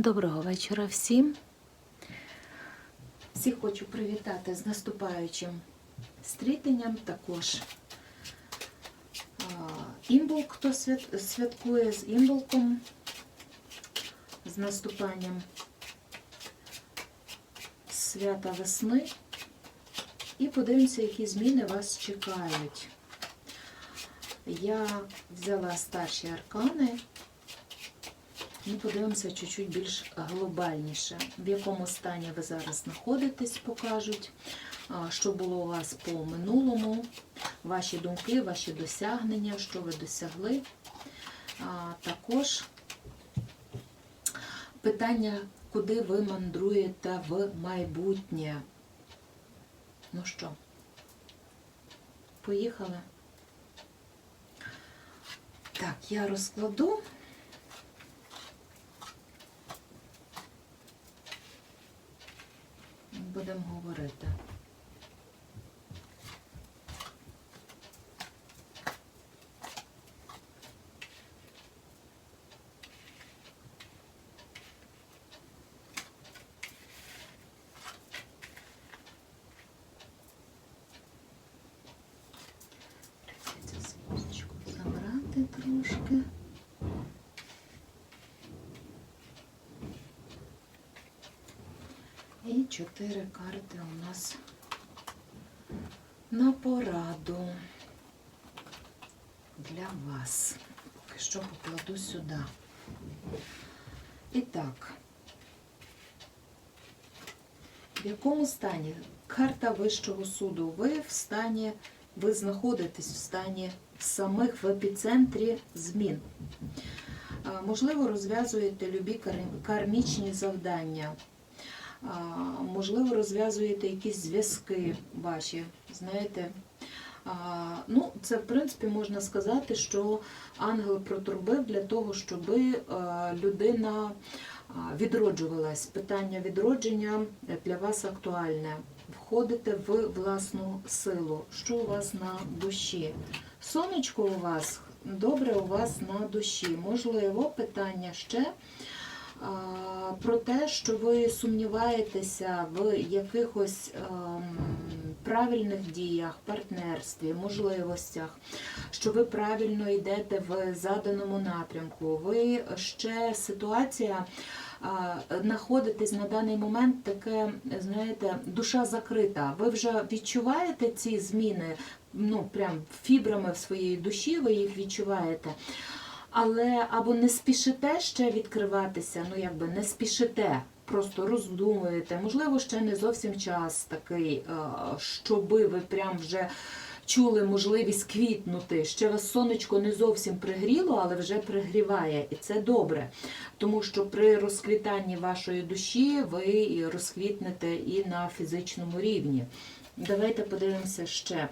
Доброго вечора всім. Всіх хочу привітати з наступаючим стрітенням. Також імбол, хто святкує з імболком, з наступанням свята весни. І подивимося, які зміни вас чекають. Я взяла старші аркани. Ми подивимося чуть-чуть більш глобальніше, в якому стані ви зараз знаходитесь, покажуть, що було у вас по минулому, ваші думки, ваші досягнення, що ви досягли. Також питання, куди ви мандруєте в майбутнє. Ну що, поїхали? Так, я розкладу. Будемо говорити. Чотири карти у нас на пораду для вас. Що покладу сюди. І так, в якому стані карта Вищого суду? Ви в стані, ви знаходитесь в стані самих в епіцентрі змін. Можливо, розв'язуєте любі кармічні завдання. Можливо, розв'язуєте якісь зв'язки ваші, знаєте. Ну, це, в принципі, можна сказати, що ангел протурбив для того, щоб людина відроджувалась. Питання відродження для вас актуальне. Входите в власну силу. Що у вас на душі? Сонечко у вас добре у вас на душі. Можливо, питання ще про те, що ви сумніваєтеся в якихось ем, правильних діях, партнерстві, можливостях, що ви правильно йдете в заданому напрямку. Ви ще ситуація. Знаходитесь на даний момент таке, знаєте, душа закрита. Ви вже відчуваєте ці зміни, ну прям фібрами в своїй душі, ви їх відчуваєте. Але або не спішите ще відкриватися, ну якби не спішите, просто роздумуєте. Можливо, ще не зовсім час такий, е, щоби ви прям вже чули можливість квітнути. Ще вас сонечко не зовсім пригріло, але вже пригріває, і це добре. Тому що при розквітанні вашої душі ви розквітнете і на фізичному рівні. Давайте подивимося ще.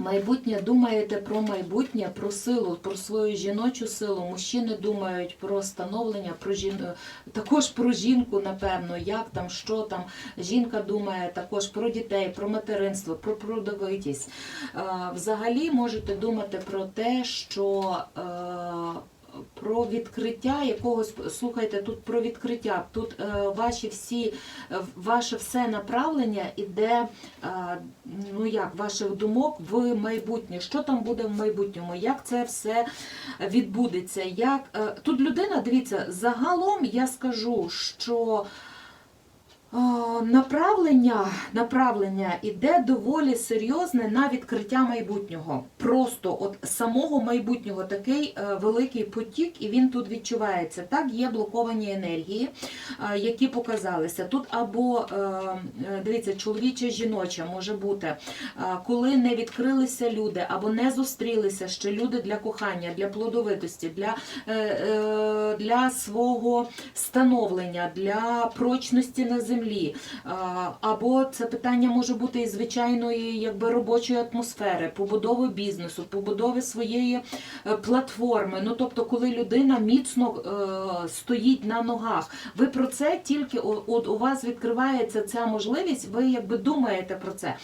Майбутнє думаєте про майбутнє, про силу, про свою жіночу силу. Мужчини думають про становлення, про жін... також про жінку, напевно, як там, що там. Жінка думає також про дітей, про материнство, про плодовитість. Е, Взагалі можете думати про те, що. Про відкриття якогось, слухайте, тут про відкриття. Тут е, ваші всі, е, ваше все направлення іде, е, ну як, ваших думок в майбутнє. Що там буде в майбутньому? Як це все відбудеться? Як тут людина, дивіться, загалом я скажу, що направлення, направлення іде доволі серйозне на відкриття майбутнього. Просто от самого майбутнього такий е, великий потік, і він тут відчувається. Так, є блоковані енергії, е, які показалися. Тут або е, е, дивіться, чоловіча, жіноча може бути, е, коли не відкрилися люди, або не зустрілися ще люди для кохання, для плодовитості, для, е, е, для свого становлення, для прочності на землі. Е, Або це питання може бути і звичайної якби робочої атмосфери, побудови бізнесу, побудови своєї е, платформи. Ну тобто, коли людина міцно е, стоїть на ногах, ви про це тільки от у вас відкривається ця можливість, ви якби думаєте про це.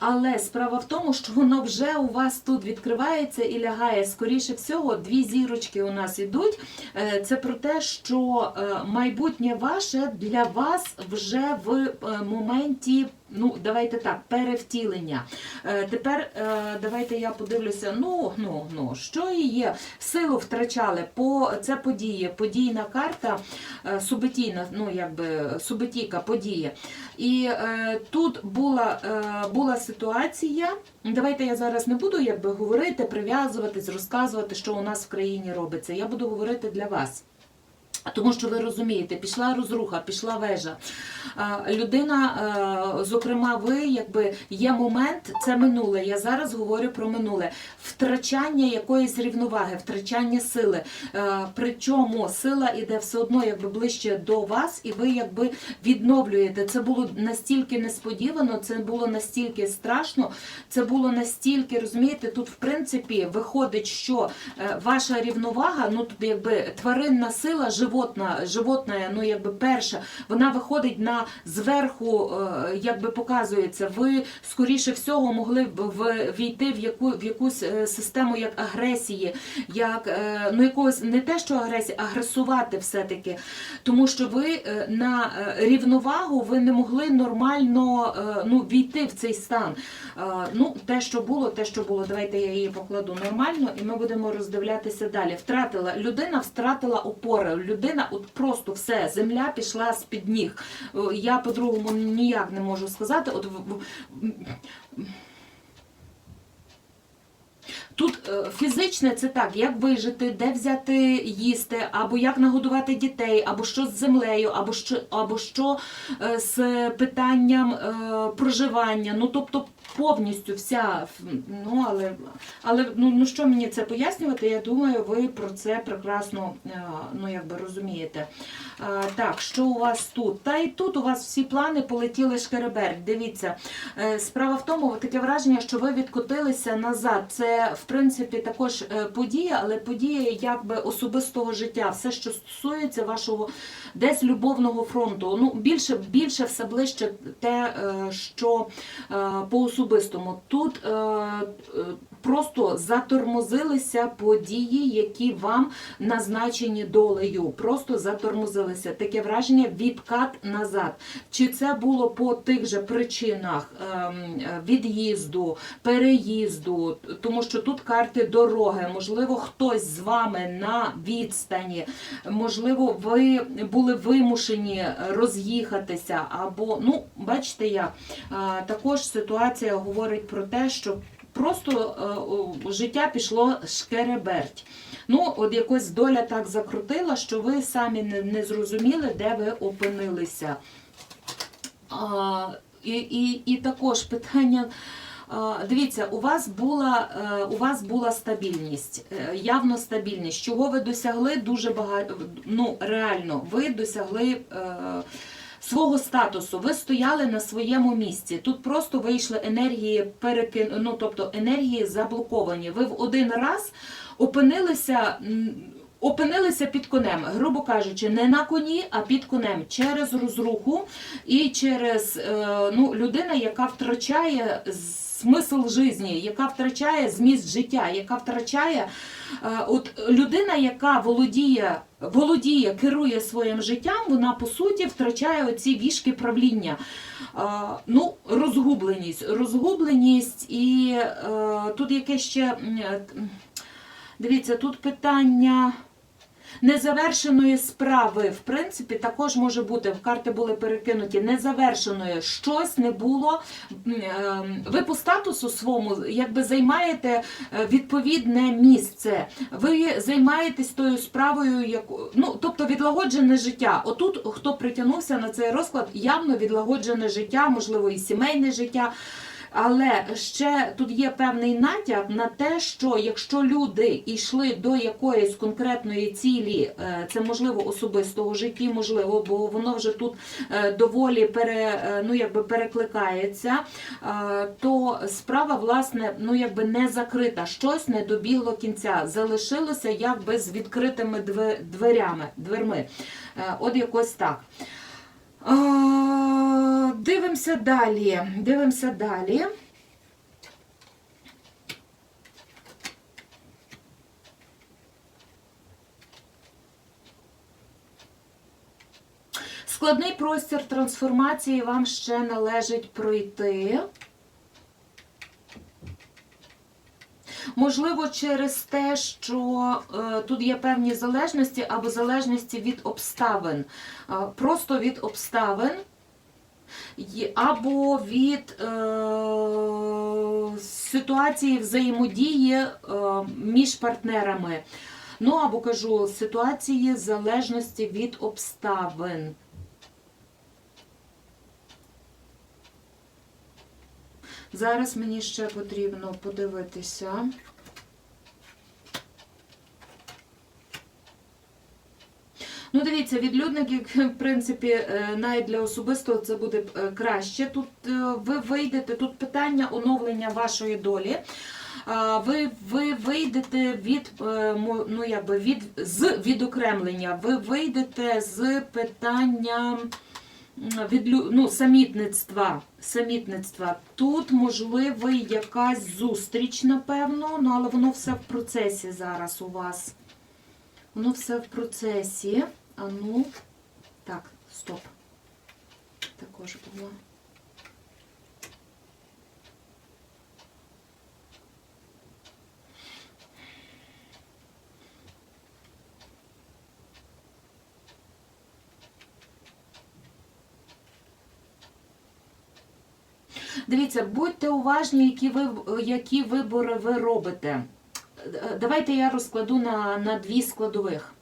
Але справа в тому, що воно вже у вас тут відкривається і лягає. Скоріше всього, дві зірочки у нас ідуть. Е, Це про те, що е, майбутнє ваше для вас вже в е, моменті. Ну, давайте так, перевтілення. Е, тепер е, давайте я подивлюся. Ну, ну, ну, що є. Силу втрачали по це події, подійна карта, е, субетійна, ну якби субетійка події. І тут була, була ситуація. Давайте я зараз не буду якби говорити, прив'язуватись, розказувати, що у нас в країні робиться. Я буду говорити для вас. Тому що ви розумієте, пішла розруха, пішла вежа. Людина, е, зокрема, ви, якби є момент, це минуле. Я зараз говорю про минуле. Втрачання якоїсь рівноваги, втрачання сили. Е, Причому сила іде все одно якби ближче до вас, і ви якби відновлюєте. Це було настільки несподівано, це було настільки страшно, це було настільки, розумієте, тут в принципі виходить, що е, ваша рівновага, ну тут якби тваринна сила, животна, животна, ну якби перша, вона виходить на зверху, е, якби показується. Ви скоріше всього могли б війти в яку в якусь е, систему як агресії, як е, ну якогось не те, що агресії, агресувати все-таки. Тому що ви на рівновагу ви не могли нормально ну, війти в цей стан. Ну, те, що було, те, що було, давайте я її покладу нормально, і ми будемо роздивлятися далі. Втратила людина, втратила опори. Людина, от просто все, земля пішла з під ніг. Е, Я по-другому ніяк не можу сказати. От Тут е, фізичне це так, як вижити, де взяти їсти, або як нагодувати дітей, або що з землею, або що, або що е, з питанням проживання. Ну тобто повністю вся. Ну але, але ну, ну що мені це пояснювати? Я думаю, ви про це прекрасно е, ну, якби розумієте. Е, Так, що у вас тут? Та і тут у вас всі плани полетіли шкереберть. Дивіться, е, справа в тому, таке враження, що ви відкотилися назад. Це в принципі також подія, але подія якби особистого життя, все, що стосується вашого десь любовного фронту. Ну більше, більше все ближче те, е, що е, по особистому. Тут е, просто затормозилися події, які вам назначені долею. Просто затормозилися. Таке враження відкат назад. Чи це було по тих же причинах ем, від'їзду, переїзду, тому що тут карти дороги, можливо, хтось з вами на відстані, можливо, ви були вимушені роз'їхатися, або, ну, бачите, як е, також ситуація говорить про те, що просто е, життя пішло шкереберть. Ну, от якось доля так закрутила, що ви самі не, зрозуміли, де ви опинилися. І, і, і також питання. Дивіться, у вас була е, у вас була стабільність, е, явно стабільність. Чого ви досягли дуже багато. Ну реально, ви досягли е, свого статусу. Ви стояли на своєму місці. Тут просто вийшли енергії перекин... ну, тобто енергії заблоковані. Ви в один раз опинилися. Опинилися під конем, грубо кажучи, не на коні, а під конем через розруху і через ну, людина, яка втрачає смисл життя, яка втрачає зміст життя, яка втрачає е, от людина, яка володіє, володіє, керує своїм життям, вона по суті втрачає оці вішки правління. Е, ну, розгубленість, розгубленість, і е, тут яке ще. Дивіться, тут питання незавершеної справи, в принципі, також може бути. В карти були перекинуті незавершеної. Щось не було. Е, Ви по статусу своєму якби займаєте е, відповідне місце. Ви займаєтесь тою справою, яку ну тобто відлагоджене життя. Отут, хто притягнувся на цей розклад, явно відлагоджене життя, можливо, і сімейне життя. Але ще тут є певний натяк на те, що якщо люди йшли до якоїсь конкретної цілі, е, це можливо особистого житті, можливо, бо воно вже тут е, доволі пере, е, ну, якби перекликається, то справа власне ну, якби не закрита, щось не добігло кінця, залишилося якби з відкритими дверями, дверми. От якось так. Дивимося далі. Дивимося далі. Складний простір трансформації вам ще належить пройти. Можливо, через те, що е, тут є певні залежності або залежності від обставин. Е, просто від обставин. Або від е, ситуації взаємодії е, між партнерами. Ну, або кажу, ситуації залежності від обставин. Зараз мені ще потрібно подивитися. Ну, дивіться, відлюдників, в принципі, е, навіть для особистого це буде е, краще. Тут е, ви вийдете, тут питання оновлення вашої долі. Ви, ви вийдете від, ну, якби від, з відокремлення, ви вийдете з питання м, відлю, ну, самітництва. самітництва. Тут можливо якась зустріч, напевно, ну, але воно все в процесі зараз у вас. Воно все в процесі. А ну, так, стоп. Також було. Дивіться, будьте уважні, які ви які вибори ви робите. Е, Давайте я розкладу на, на дві складових.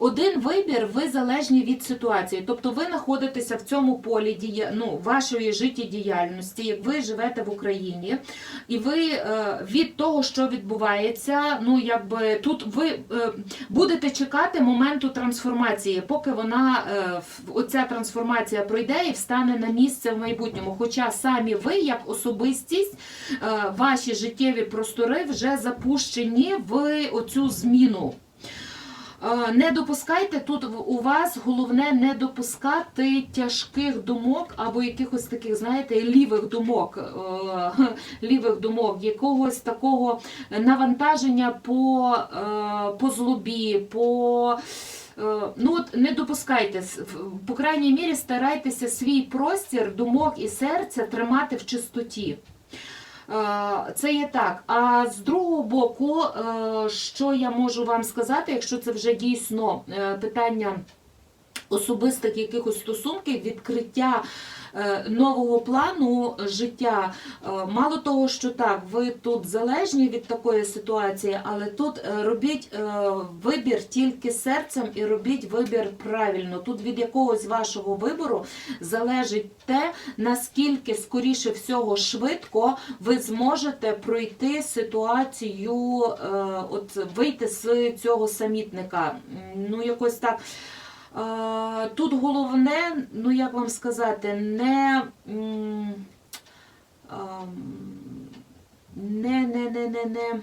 Один вибір, ви залежні від ситуації. Тобто ви знаходитеся в цьому полі дія... ну, вашої життєдіяльності, як ви живете в Україні, і ви е, від того, що відбувається, ну якби тут ви е, будете чекати моменту трансформації, поки вона е, оця трансформація пройде і встане на місце в майбутньому. Хоча самі ви, як особистість, ваші життєві простори вже запущені в оцю зміну. Не допускайте тут у вас головне не допускати тяжких думок або якихось таких, знаєте, лівих думок, е, лівих думок, якогось такого навантаження по, е, по злобі, по. е, Ну от не допускайте, по крайній мірі старайтеся свій простір думок і серця тримати в чистоті. Е, Це є так. А з другого боку, е, що я можу вам сказати, якщо це вже дійсно е, питання особистих якихось стосунків, відкриття нового плану життя. Е, Мало того, що так, ви тут залежні від такої ситуації, але тут е, робіть е, вибір тільки серцем і робіть вибір правильно. Тут від якогось вашого вибору залежить те, наскільки скоріше всього швидко ви зможете пройти ситуацію, е, от вийти з цього самітника. Ну, якось так. Тут головне, ну як вам сказати, не. Не, не, не, не, не.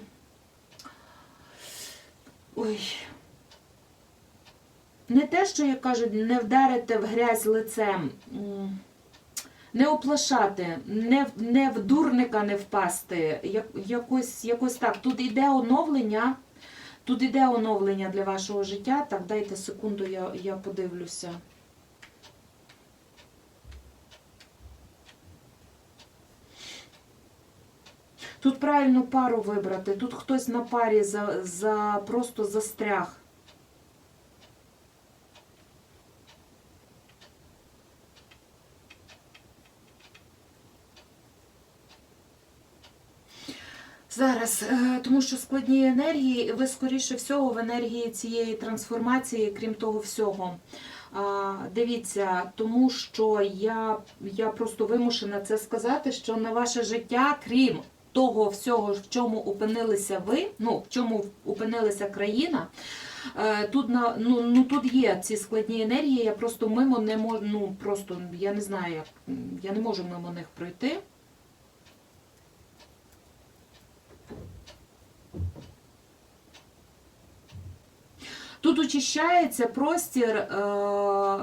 Ой. Не те, що як кажуть, не вдарити в грязь лицем. Не оплашати, не, не в дурника не впасти. Як, якось, якось так. Тут іде оновлення. Тут іде оновлення для вашого життя. Так, дайте секунду, я, я подивлюся. Тут правильну пару вибрати. Тут хтось на парі за, за просто застряг. Зараз, е, тому що складні енергії, ви скоріше всього в енергії цієї трансформації, крім того всього. Дивіться, тому що я, я просто вимушена це сказати, що на ваше життя, крім того всього, в чому опинилися ви, ну в чому опинилася країна. е, Тут на ну, ну тут є ці складні енергії. Я просто мимо не можу. Ну просто я не знаю, я не можу мимо них пройти. Тут очищається простір, е,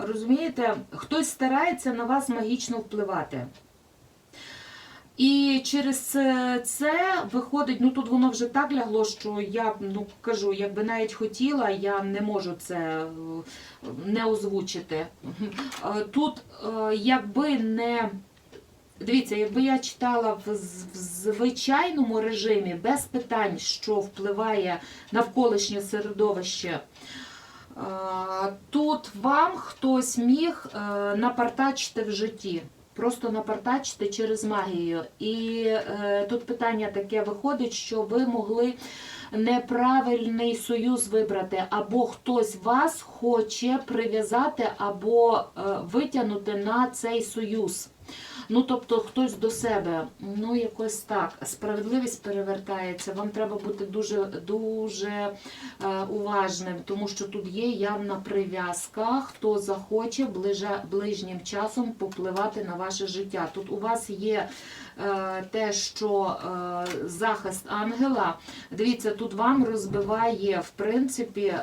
розумієте, хтось старається на вас магічно впливати. І через це виходить, ну тут воно вже так лягло, що я ну кажу, якби навіть хотіла, я не можу це е, не озвучити. Е, Тут, якби не дивіться, якби я читала в звичайному режимі без питань, що впливає навколишнє середовище. е, Тут вам хтось міг е, напартачити в житті. Просто напартачити через магію. І е, тут питання таке виходить, що ви могли неправильний союз вибрати, або хтось вас хоче прив'язати або е, витягнути на цей союз. Ну, тобто хтось до себе, ну якось так. Справедливість перевертається. Вам треба бути дуже дуже е, уважним, тому що тут є явна прив'язка. Хто захоче ближнім часом попливати на ваше життя. Тут у вас є е, те, що е, захист ангела. Дивіться, тут вам розбиває, в принципі,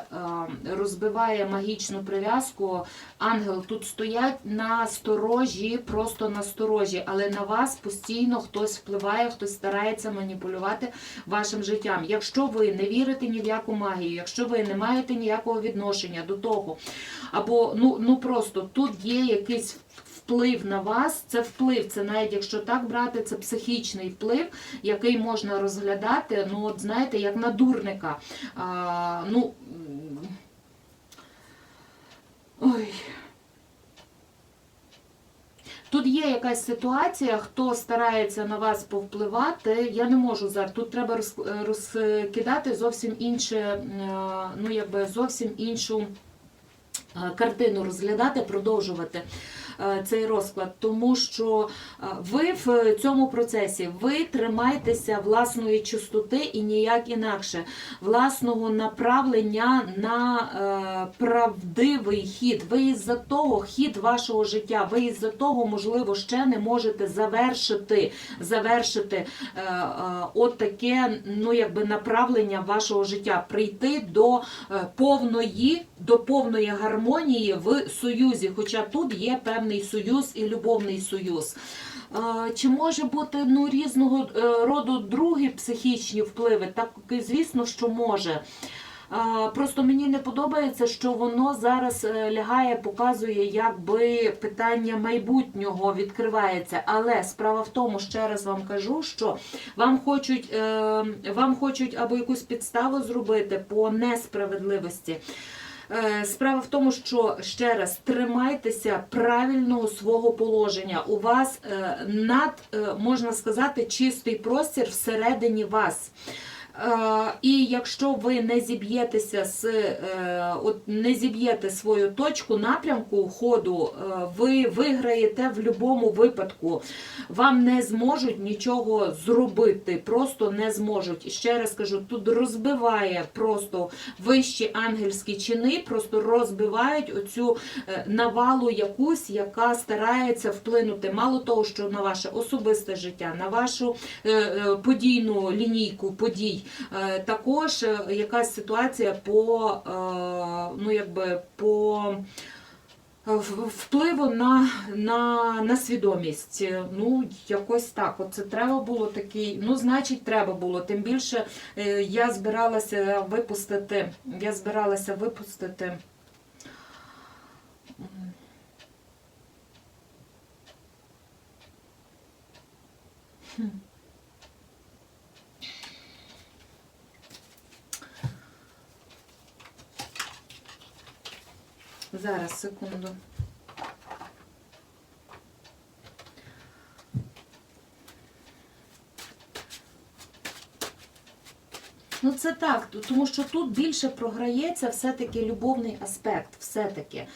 розбиває магічну прив'язку. Ангел тут стоять на сторожі, просто на сторожі, але на вас постійно хтось впливає, хтось старається маніпулювати вашим життям. Якщо ви не вірите ні в яку магію, якщо ви не маєте ніякого відношення до того, або ну, ну просто тут є якийсь вплив на вас, це вплив, це навіть якщо так брати, це психічний вплив, який можна розглядати, ну от знаєте, як на дурника. А, ну, ой. Тут є якась ситуація, хто старається на вас повпливати. Я не можу зараз. Тут треба роз- розкидати зовсім інше, е, ну якби зовсім іншу е, картину розглядати, продовжувати е, цей розклад, тому що е, ви в цьому процесі ви тримаєтеся власної чистоти і ніяк інакше, власного направлення на е, правдивий хід. Ви із-за того хід вашого життя, ви із-за того, можливо, ще не можете завершити, завершити е, е, от таке, ну якби направлення вашого життя, прийти до е, повної, до повної гармонії в союзі. Хоча тут є певний союз і любовний союз. Е, Чи може бути ну, різного е, роду другі психічні впливи? Так, звісно, що може. Просто мені не подобається, що воно зараз е, лягає, показує, якби питання майбутнього відкривається. Але справа в тому, ще раз вам кажу, що вам хочуть, е, вам хочуть або якусь підставу зробити по несправедливості. Е, Справа в тому, що ще раз тримайтеся правильного свого положення. У вас е, над, е, можна сказати, чистий простір всередині вас. Е, І якщо ви не зіб'єтеся з е, от не зіб'єте свою точку напрямку ходу, е, ви виграєте в будь-якому випадку. Вам не зможуть нічого зробити, просто не зможуть. І ще раз кажу, тут розбиває просто вищі ангельські чини, просто розбивають оцю навалу якусь, яка старається вплинути мало того, що на ваше особисте життя, на вашу подійну лінійку подій. Е, Також е, якась ситуація по е, ну якби по впливу на, на, на свідомість. Ну, якось так. Оце треба було такий. Ну, значить, треба було. Тим більше я збиралася випустити. Я збиралася випустити. м, Зараз, секунду. Ну це так, тому що тут більше програється все-таки любовний аспект, все-таки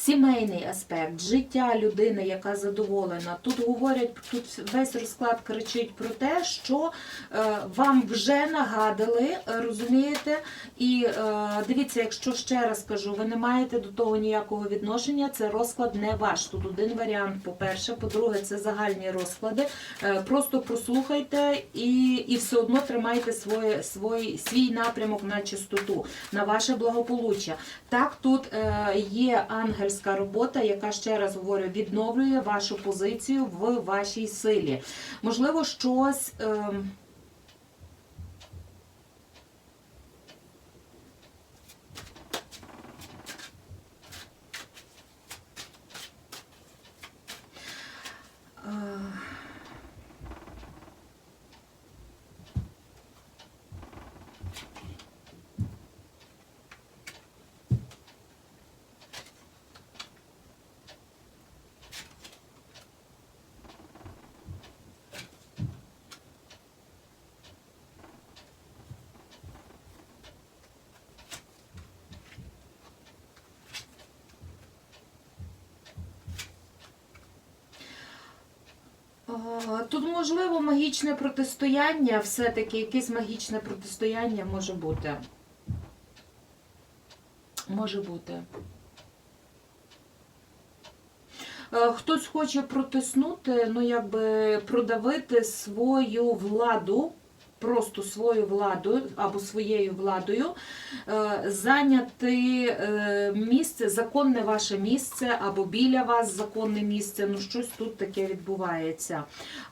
сімейний аспект, життя людини, яка задоволена. Тут говорять, тут весь розклад кричить про те, що е, вам вже нагадали, е, розумієте? І е, дивіться, якщо ще раз кажу, ви не маєте до того ніякого відношення, це розклад не ваш. Тут один варіант, по-перше, по-друге, це загальні розклади. Просто прослухайте і, і все одно тримайте своє, свій, свій напрямок на чистоту, на ваше благополуччя. Так, тут є ангельська робота, яка ще раз говорю, відновлює вашу позицію в вашій силі. Можливо, щось. ем, Тут можливо магічне протистояння, все-таки якесь магічне протистояння може бути. Може бути. Е, Хтось хоче протиснути, ну якби продавити свою владу, просто свою владу або своєю владою, е, зайняти е, місце, законне ваше місце, або біля вас законне місце. Ну, щось тут таке відбувається.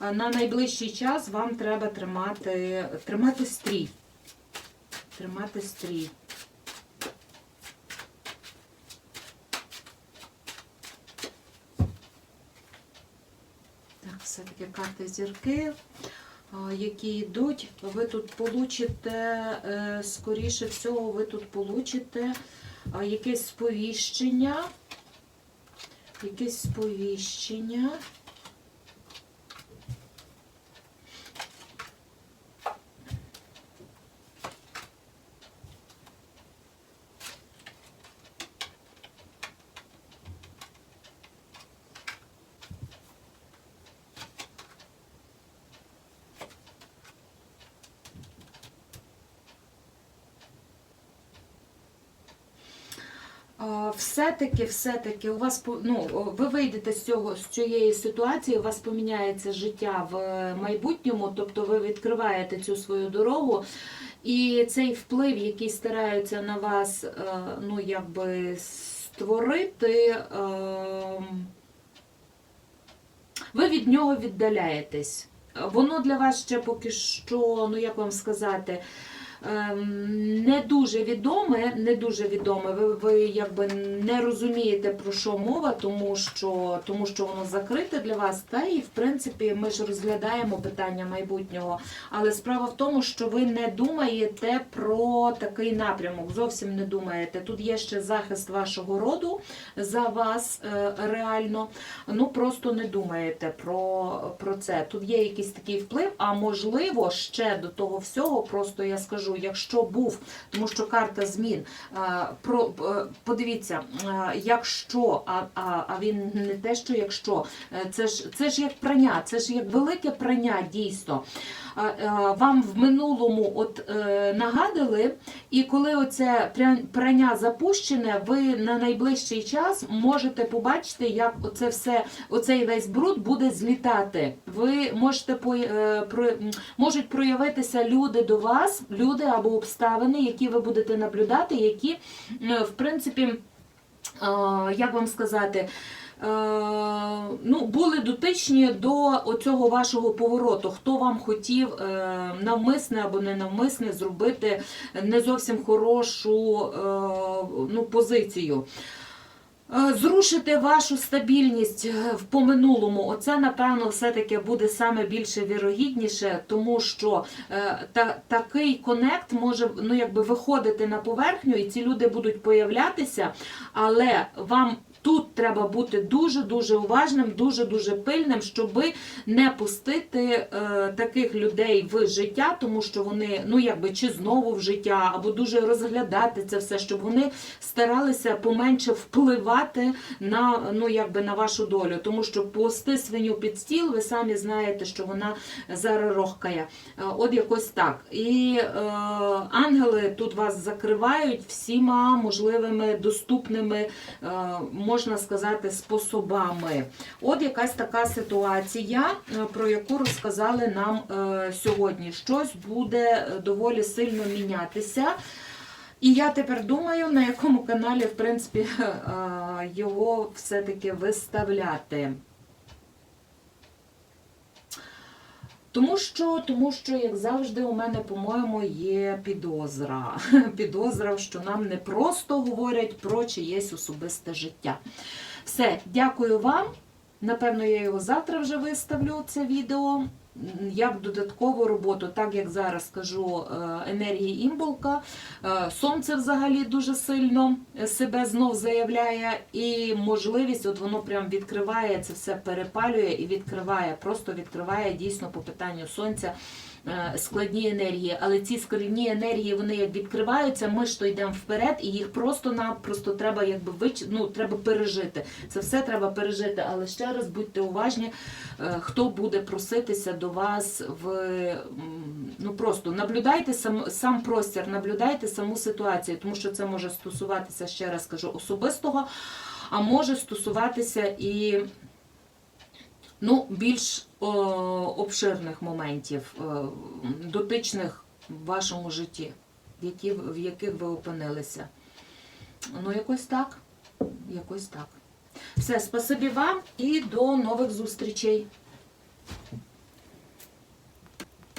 Е, На найближчий час вам треба тримати, тримати стрій. Тримати стрій. Так, все-таки карти зірки, які йдуть. Ви тут получите, е, скоріше всього, ви тут получите якесь сповіщення. Якесь сповіщення. А, Все-таки, все-таки у вас ну, ви вийдете з цього з цієї ситуації, у вас поміняється життя в е, майбутньому, тобто ви відкриваєте цю свою дорогу, і цей вплив, який стараються на вас, е, ну якби створити, ем, ви від нього віддаляєтесь. Воно для вас ще поки що, ну як вам сказати, не дуже відоме, не дуже відоме. Ви, ви якби не розумієте про що мова, тому що, тому що воно закрите для вас. Та і в принципі ми ж розглядаємо питання майбутнього. Але справа в тому, що ви не думаєте про такий напрямок. Зовсім не думаєте. Тут є ще захист вашого роду за вас е, реально. Ну просто не думаєте про, про це. Тут є якийсь такий вплив, а можливо, ще до того всього, просто я скажу, якщо був, тому що карта змін. е, Про е, подивіться, е, якщо, а, а, а він не те, що якщо, це ж це ж як прання, це ж як велике прання дійсно. Вам в минулому от нагадали, і коли оце прання запущене, ви на найближчий час можете побачити, як оце все, оцей весь бруд буде злітати. Ви можете можуть проявитися люди до вас, люди або обставини, які ви будете наблюдати, які, е, в принципі, е, як вам сказати, е, ну, були дотичні до оцього вашого повороту. Хто вам хотів навмисне або ненавмисне зробити не зовсім хорошу ну, позицію. Е, Зрушити вашу стабільність е, в поминулому, оце напевно все-таки буде саме більше вірогідніше, тому що е, та, такий конект може ну, якби виходити на поверхню, і ці люди будуть появлятися, але вам. Тут треба бути дуже-дуже уважним, дуже-дуже пильним, щоб не пустити е, таких людей в життя, тому що вони, ну якби чи знову в життя, або дуже розглядати це все, щоб вони старалися поменше впливати на, ну, якби на вашу долю. Тому що пусти свиню під стіл, ви самі знаєте, що вона зараз рохкає. Е, От якось так. І е, ангели тут вас закривають всіма можливими доступними е, можна сказати, способами. От якась така ситуація, е, про яку розказали нам е, сьогодні. Щось буде е, доволі сильно мінятися. І я тепер думаю, на якому каналі, в принципі, його все-таки виставляти. Тому що, тому що, як завжди, у мене, по-моєму, є підозра. Підозра, що нам не просто говорять про чиєсь особисте життя. Все, дякую вам. Напевно, я його завтра вже виставлю, це відео. Як додаткову роботу, так як зараз кажу, е, енергії імболка. Е, Сонце взагалі дуже сильно себе знов заявляє, і можливість, от воно прям відкриває це все, перепалює і відкриває, просто відкриває дійсно по питанню сонця е, складні енергії. Але ці складні енергії, вони як відкриваються, ми ж то йдемо вперед, і їх просто-напросто треба якби вич... ну, треба пережити. Це все треба пережити. Але ще раз будьте уважні, е, хто буде проситися до вас в ну просто наблюдайте сам, сам простір, наблюдайте саму ситуацію, тому що це може стосуватися, ще раз кажу, особистого, а може стосуватися і ну, більш о, обширних моментів, о, дотичних в вашому житті, які, в яких ви опинилися. Ну, якось так. Якось так. Все, спасибі вам і до нових зустрічей.